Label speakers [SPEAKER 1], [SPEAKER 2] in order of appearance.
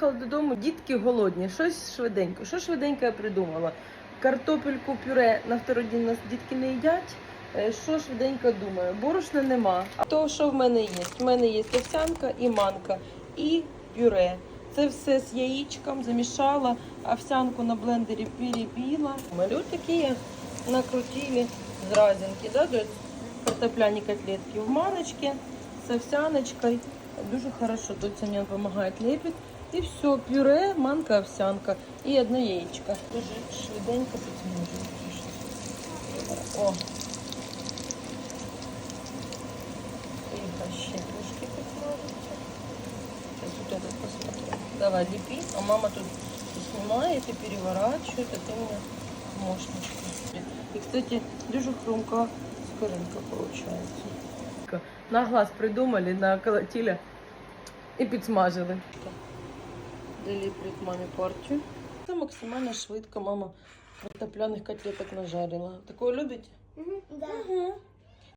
[SPEAKER 1] Приїхала додому, дітки голодні, щось швиденько. Що швиденько я придумала? Картопельку пюре на второй день нас дітки не їдять. Е, Що швиденько думаю? Борошна нема. А то, що в мене є? В мене є овсянка і манка, і пюре. Це все з яєчком замішала, овсянку на блендері перебила. Малюк такі накрутили з разинки, да, картопляні котлетки в маночке з овсяночкою. Дуже хорошо тут мені допомагає лепить. І все, пюре, манка, овсянка і одне яєчко. Дуже швиденько підсмажу. О. І ще трошки підсмажиться. Сейчас вот этот посмотрим. Давай, лепи. А мама тут снимает и переворачивает, а ты мне помощничка. И, кстати, дуже хрумка скоринка получается. На глаз придумали, наколотили і підсмажили. Доліплять мамі партію. Це максимально швидко мама картопляних котлеток нажарила. Такое любить?
[SPEAKER 2] Да.
[SPEAKER 1] Угу.